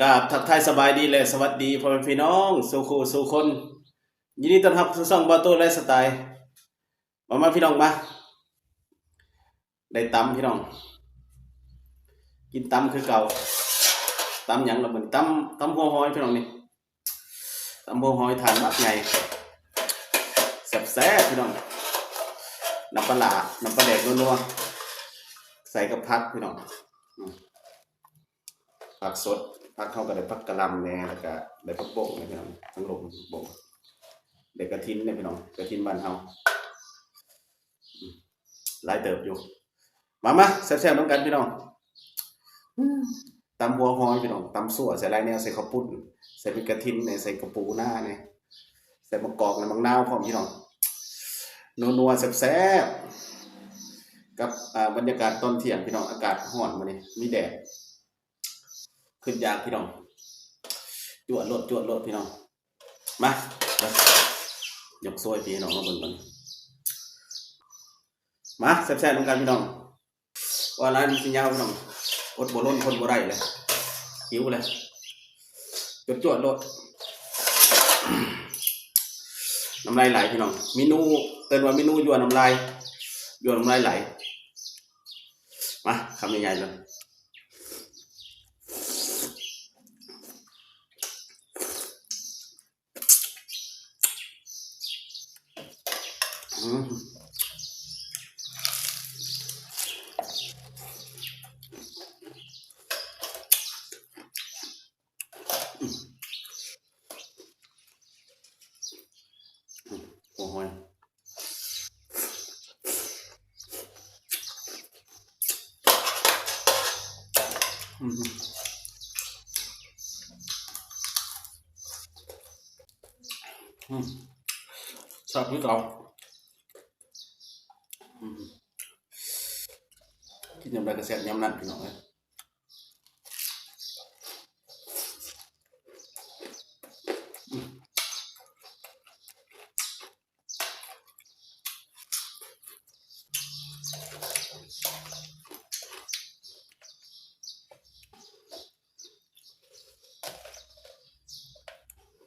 กราบทักทายสบายดีและสวัสดีพ่อแม่พี่น้องสู่คู่สู่คน ยินดีต้อนรับสู่ช่องบาโต้และสไตล์มามาพี่น้องมาได้ตำพี่น้อง กินตำคือเก่าตำหยังละเหมือนตำตำหัวหอยพี่น้องนี่ตำหัวหอยทานมักไงแซ่บแซ่บพี่น้องน้ำปลาน้ำปลาแดกนัวๆใส่กับผักพี่น้องผักสด ผักเข้ากับได้ผักกะลำแหน่แล้วก็ได้ผักบงเนี่ยพี่น้องทั้งลมบงได้กระทินเนี่ยพี่น้องกระทินบ้านเฮาหลายเติบอยู่ มามาแซ่บๆน้ำกันพี่น้องอืมตำหัวหอยพี่น้องตำสั่วใส่ไรเนี่ยใส่ข้าวปุ้นใส่เป็นกระทินเนี่ยใส่กระปูหน้าเนี่ยใส่มะกอกและมะนาวพร้อมพี่น้องนัวๆแซ่บๆกับบรรยากาศตอนเที่ยงพี่น้องอากาศร้อนมาเนี่ยมีแดด ขึ้นยากพี่น้องจวดโลดจวดโลดพี่น้อง มาไปยกโซ่พี่น้องมาเบิ่งกันมาแซ่บๆน้ำกันพี่น้องว่าร้านนี้สิยาวพี่น้องอดบ่ล้นคนบ่ได้เลยหิวเลยจวดจวดโลดน้ำลายไหลพี่น้องเมนูเตือนว่าเมนูยวน้ำลายยั่วน้ำลายไหลมาคำใหญ่ๆเลย อืมโอ้โหยอืมอืมชอบที่เก่าอืม กินยำไรกระเซ็ดยำนั่นพี่น้องเลย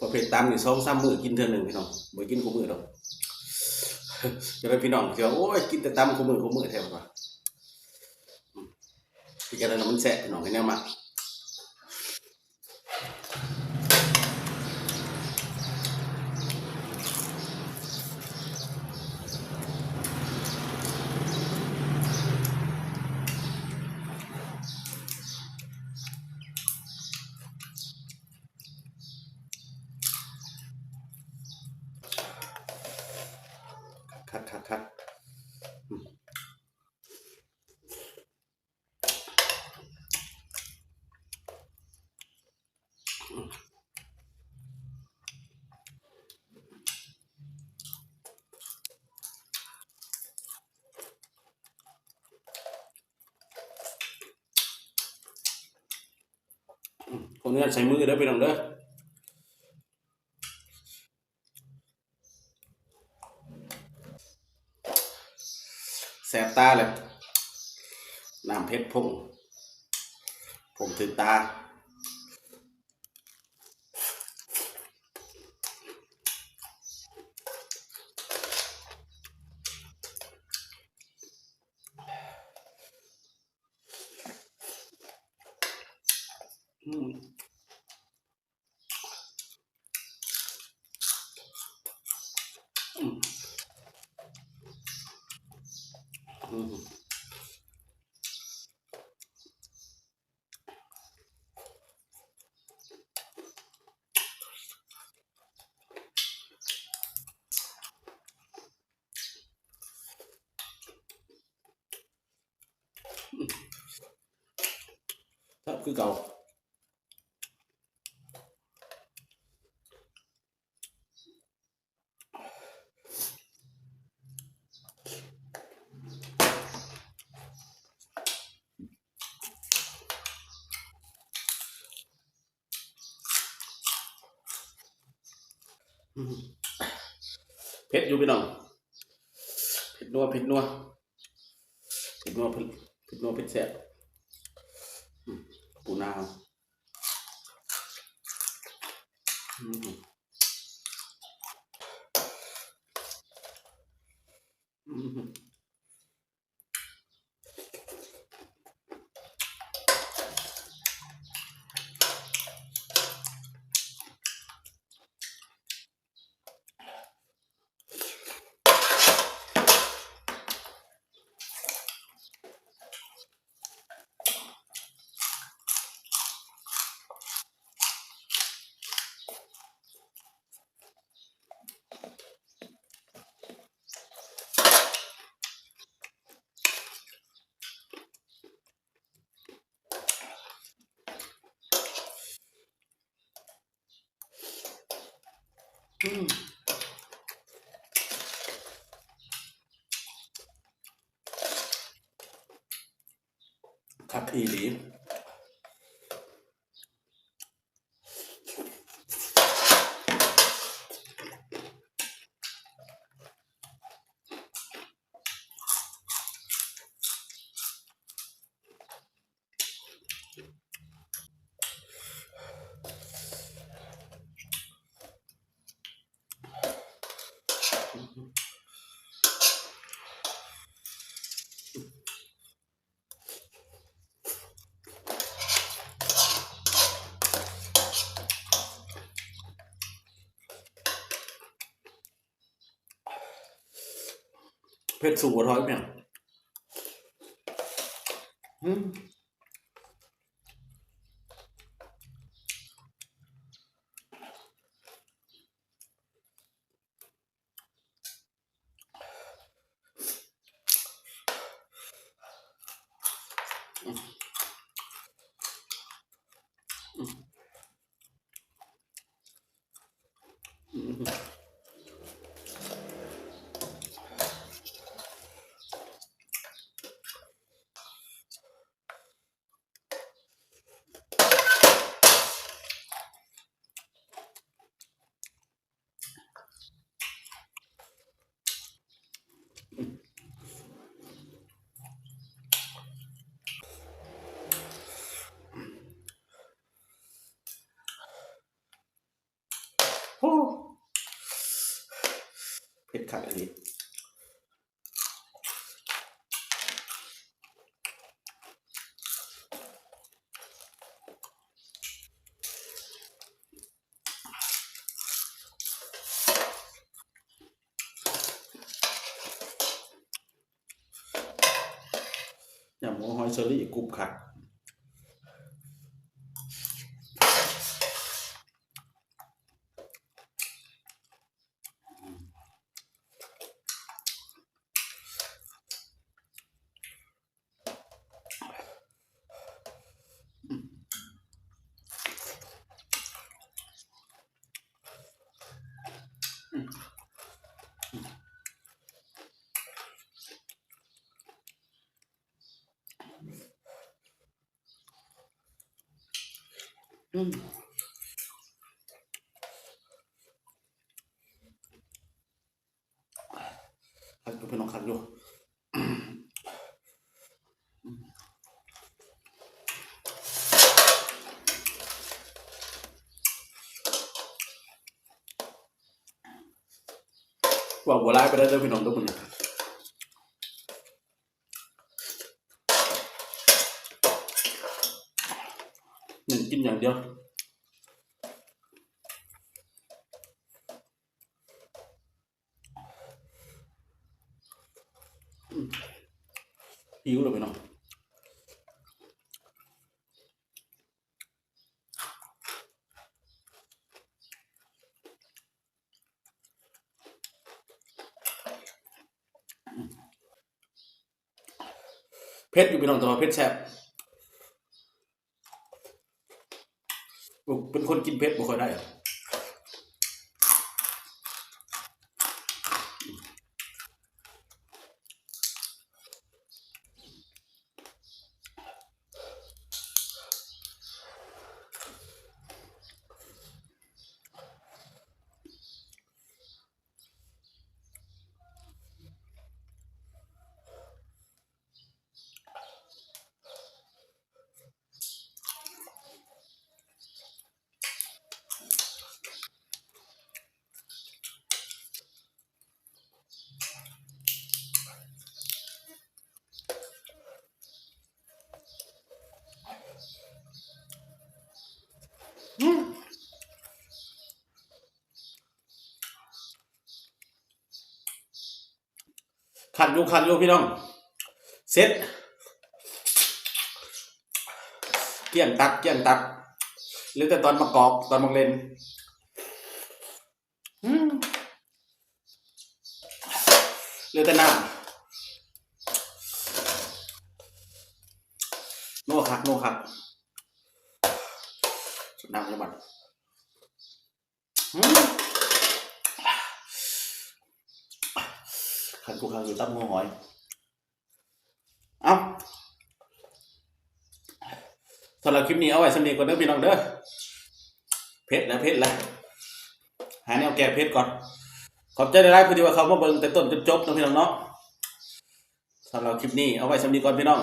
ประเภทตามนี่สองสามมื้อกินเท่าหนึ่งพี่น้องบ่กินคู่มื้อดอกจะได้พี่น้องเสียโอ้ยกินแต่ตามคู่มื้อคู่มื้อแท้บ่อืม พี่กันแล้วมันแซ่บพี่องให้แนวมาคัดคัดคัด คนนี้ใช้มือเด้อไปน้องเด้อแสบตาเลยน้ำเพชรพุ่งผมถึงตา อืมอืมครั เผ็ดอยู่พี่น้องเผ็ดนัวเผ็ดนัวเผ็ดนัวเผ็ดเผ็ดนัวเผ็ดแสบปูนาอืม คักอีหลี เผ็ดสูงกว่าท้อยเพียอืมอืมโอ้ เผ็ดคักอันนี้อย่างหมูหอยเชอรี่กรุบคัก อืมคักก็เป็นน้องคักอยู่ว่าบัวลายไปได้เด้อพี่น้องทุกคนเนี่ยหนึ่งกิน อย่างเดียวหิวเลยพี่น้องเพชรอยู่พี่น้องแต่ว่าเพชรแซ่บผม เป็นคนกินเพชรบ่ค่อยได้ ขัดอยู่ขัดอยู่พี่น้องเซ็ตเกี่ยงตักเกี่ยงตัก หรือแต่ตอนมากอกตอนมังเลนอืมเหลือแต่น้ำนัวคักนัวคักสุดน้ำเลยบัดอืม ขันกูขันอยู่ตั้มหัวหอย เอาสำหรับคลิปนี้เอาไว้สำเนียงก่อนเด้อพี่น้องเด้อเพชรแล้วเพชรแล้วหาแนวแก้เพชรก่อน ขอบใจได้ไรพอดีว่าเขามาเบิ่งแต่ต้นจนจบนะพี่น้องเนาะสำหรับคลิปนี้เอาไว้สำเนียงก่อนพี่น้อง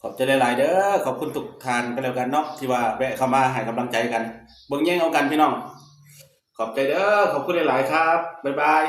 ขอบใจหลายๆเด้อขอบคุณทุกทานกันแล้วกันเนาะที่ว่าแวะเข้ามาให้กำลังใจกัน เบิ่งแย่งเอากันพี่น้องขอบใจเด้อขอบคุณหลาย ๆ ครับ บ๊ายบาย